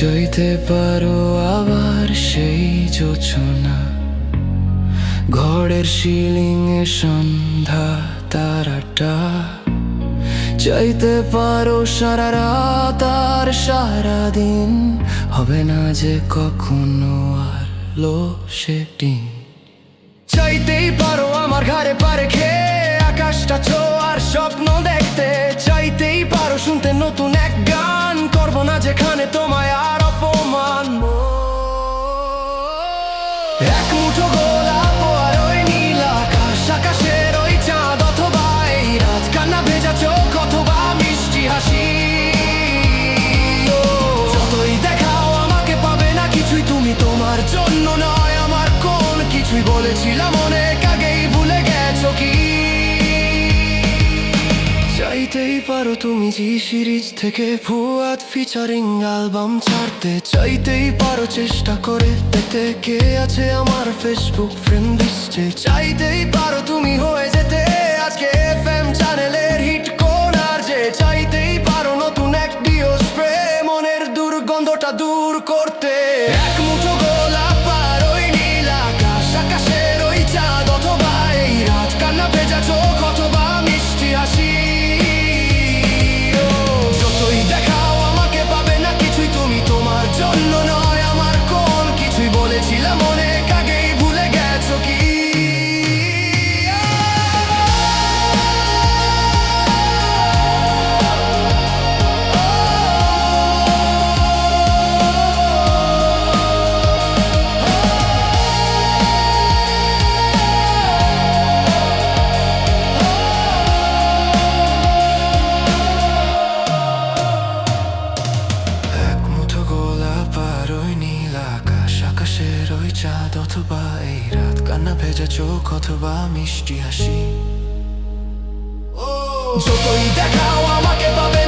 চাইতে পারো আবার সেই যোচনা। ঘরের সিলিং এ সন্ধ্যা তারাটা। চাইতে পারো সারা রাত আর সারা দিন হবে না যে কখনো আর লো সেটি। চাইতেই পারো আমার ঘরে পারে খেয়ে আকাশটা ছোঁয়ার স্বপ্ন দেখতে। চাইতেই পারো শুনতে নতুন এক গান। যেখানে তোমায় আর অপমান এক মুঠো গোলাপ আর ওই নীল আকাশ, আকাশের ওই চাঁদ অথবা এই রাত। কান্না ভেজা চোখ অথবা মিষ্টি হাসি। যতই দেখাও আমাকে পাবে না কিছুই, তুমি তোমার জন্য নয়, আমার কোন কিছুই বলেছিলাম চাইতেই পারো তুমি জি সিরিজ থেকে ভুয়াত ফিচারিং অ্যালবাম ছাড়তে। চাইতেই পারো চেষ্টা করে দেখতে কে আছে আমার ফেসবুক ফ্রেন্ড লিস্টে চাইতেই পারো তুমি হয়ে যেতে আজকে। もかけ চোখ অথবা মিষ্টি হাসি। যতই দেখাও আমাকে পাবে